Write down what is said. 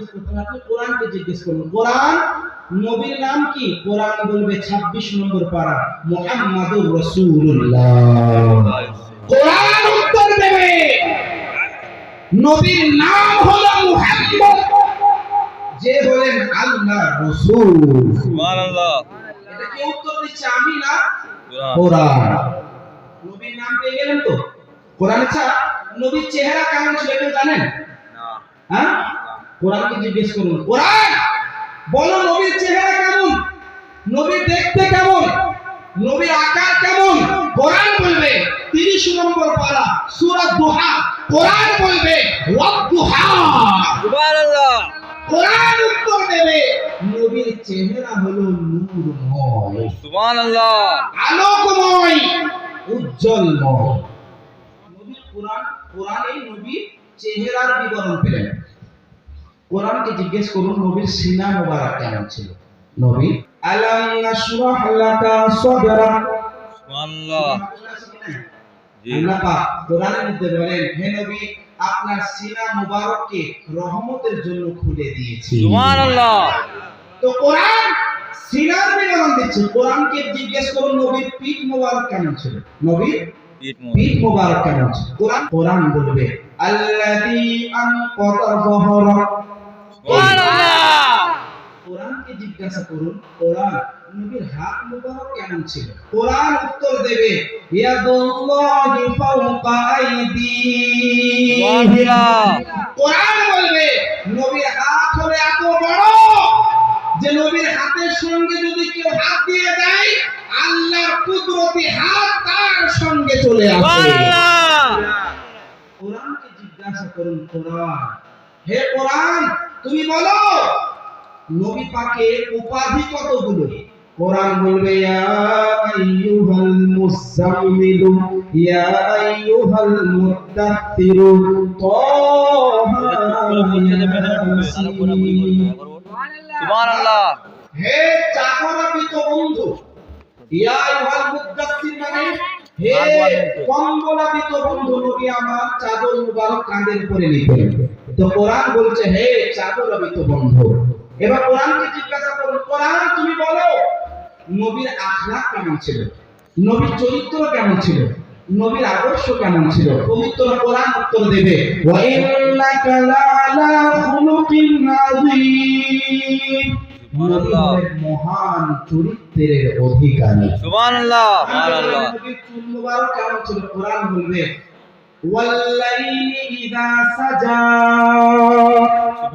জিজ্ঞেস করুন কোরআন নবীর নাম কি? কোরআন বলবে 26 নম্বর পারা মুহাম্মাদুর রাসূলুল্লাহ। কোরআন উত্তর দেবে নবীর নাম হলো মুহাম্মদ। যে হলেন আল্লাহ রাসূল। সুবহানাল্লাহ। এটা কে উত্তর দিচ্ছে? আমি না? কোরআন। কোরআন। নবীর নাম পেয়ে গেলেন তো? কোরআন ছাড়া নবীর চেহারা কেমন ছিল কেউ জানেন? না। হ্যাঁ? কোরআনকে জিজ্ঞেস করুন কোরআন বলো নবীর চেহারা কেমন? নবীর দেখতে কেমন? নবীর আকার কেমন? কোরআন বলবে 30 নম্বর পারা সূরা দুহা কোরআন বলবে কোরআন উত্তর দেবে নবীর চেহারা হলো নূরময়। সুবহানাল্লাহ। আলোকময় উজ্জ্বলময় নবীর কোরআন কোরআনে নবীর চেহারার বিবরণ পেলেন। কোরআনকে জিজ্ঞেস করুন নবীর সিনা মোবারক কেমন ছিল? নবী আলাম নাশরাহ লাকা সাদরা? সুবহানাল্লাহ। আল্লাহ পাক কোরআনের মধ্যে বলেন হে নবী আপনার সিনা মোবারককে রহমতের জন্য খুলে দিয়েছি। সুবহানাল্লাহ। তো কোরআন সিনার বিবরণ দিচ্ছে। কোরআনকে জিজ্ঞেস করুন নবীর পিঠ মোবারক কেমন ছিল? নবীর পিঠ মুবারক। মোবারক কেমন ছিল? কোরআন কোরআন বলবে আল্লাযী আনকাদা যহরাক সুবহানাল্লাহ কোরআনকে জিজ্ঞাসা করুন কোরআন নবীর হাত মোবারক কেমন ছিল? কোরআন উত্তর দেবে ইয়াদুল্লাহি ফাওকা আইদিহিম। সুবহানাল্লাহ কোরআন বলবে নবীর হাত হলো এত বড় যে নবীর হাতের সঙ্গে যদি কেউ হাত দিয়ে দেয় আল্লাহর কুদরতি হাত তার সঙ্গে চলে আসে। কোরআনকে জিজ্ঞাসা করুন কোরআন। হে কোরআন তুমি বলো নবী পাকের উপাধি কতগুলো? কোরআন বলবে ইয়া আইয়ুহাল মুসাম্মিলু ইয়া আইয়ুহাল মুদাত্তিরু তাহা সুবহানাল্লাহ। হে বন্ধু ইয়া আইয়ুহাল মুদাত্তির মানে হে বন্ধু নবী আমার চাদর মুবারক কাঁধের উপরে নিতেন তো কোরআন বলছে হে চাদরাপিত বন্ধু এবার কোরআনকে জিজ্ঞাসা কোরআন তুমি বলো নবীর আখলাক কেমন ছিল? নবীর চরিত্র কেমন ছিল? নবীর আদর্শ কেমন ছিল? পবিত্র কোরআন উত্তর দেবে মহান চরিত্রের অধিকারী। সুবহানাল্লাহ। সুবহানাল্লাহ। চুল মুবারক কেমন ছিল? কোরআন বলবে ওয়াল্লাইলি সাজা।